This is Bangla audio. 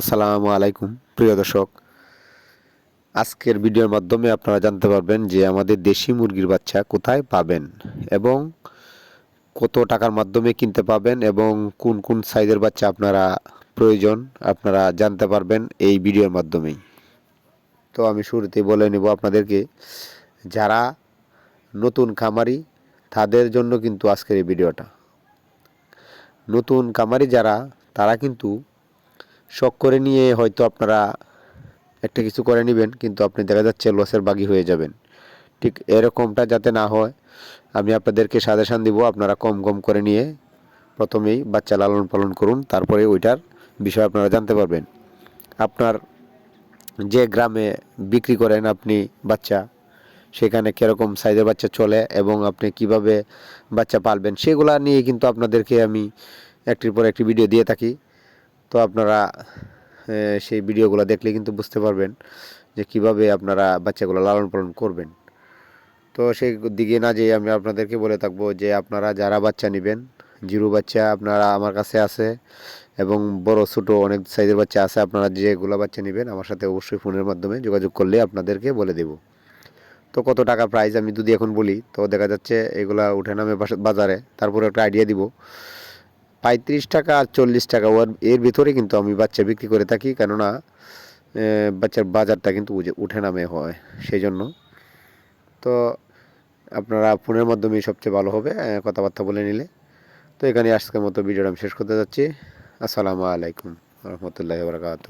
আসসালামু আলাইকুম, প্রিয় দর্শক। আজকের ভিডিওর মাধ্যমে আপনারা জানতে পারবেন যে আমাদের দেশি মুরগির বাচ্চা কোথায় পাবেন এবং কত টাকার মাধ্যমে কিনতে পাবেন এবং কোন কোন সাইজের বাচ্চা আপনারা প্রয়োজন আপনারা জানতে পারবেন এই ভিডিওর মাধ্যমেই। তো আমি শুরুতেই বলে নেব আপনাদেরকে, যারা নতুন খামারি, তাদের জন্য কিন্তু আজকের এই ভিডিওটা। নতুন খামারি যারা, তারা কিন্তু শখ করে নিয়ে হয়তো আপনারা একটা কিছু করে নেবেন, কিন্তু আপনি দেখা যাচ্ছে লসের বাগি হয়ে যাবেন। ঠিক এরকমটা যাতে না হয়, আমি আপনাদেরকে সাজেশান দিব, আপনারা কম কম করে নিয়ে প্রথমেই বাচ্চা লালন পালন করুন, তারপরে ওইটার বিষয় আপনারা জানতে পারবেন। আপনার যে গ্রামে বিক্রি করেন আপনি বাচ্চা, সেখানে কীরকম সাইজের বাচ্চা চলে এবং আপনি কীভাবে বাচ্চা পালবেন, সেগুলা নিয়ে কিন্তু আপনাদেরকে আমি একটির পর একটি ভিডিও দিয়ে থাকি। তো আপনারা সেই ভিডিওগুলো দেখলে কিন্তু বুঝতে পারবেন যে কীভাবে আপনারা বাচ্চাগুলো লালন পালন করবেন। তো সেই দিকে না যেয়ে আমি আপনাদেরকে বলে থাকব যে আপনারা যারা বাচ্চা নেবেন, জিরো বাচ্চা আপনারা আমার কাছে আছে এবং বড়, ছোটো অনেক সাইজের বাচ্চা আছে, আপনারা যেগুলো বাচ্চা নেবেন আমার সাথে অবশ্যই ফোনের মাধ্যমে যোগাযোগ করলে আপনাদেরকে বলে দেব। তো কত টাকা প্রাইস আমি যদি এখন বলি, তো দেখা যাচ্ছে এগুলা উঠে নামে বাজারে, তারপরে একটা আইডিয়া দিব পঁয়ত্রিশ টাকা আর চল্লিশ টাকা। ওর, এর ভিতরে কিন্তু আমি বাচ্চা বিক্রি করে থাকি, কেননা বাচ্চার বাজারটা কিন্তু উঠে নামে হয় সেই জন্য তো আপনারা ফোনের মাধ্যমেই সবচেয়ে ভালো হবে কথাবার্তা বলে নিলে। তো এখানে আজকের মতো ভিডিওটা আমি শেষ করতে যাচ্ছি। আসসালামু আলাইকুম, রহমতুল্লাহ বারকাত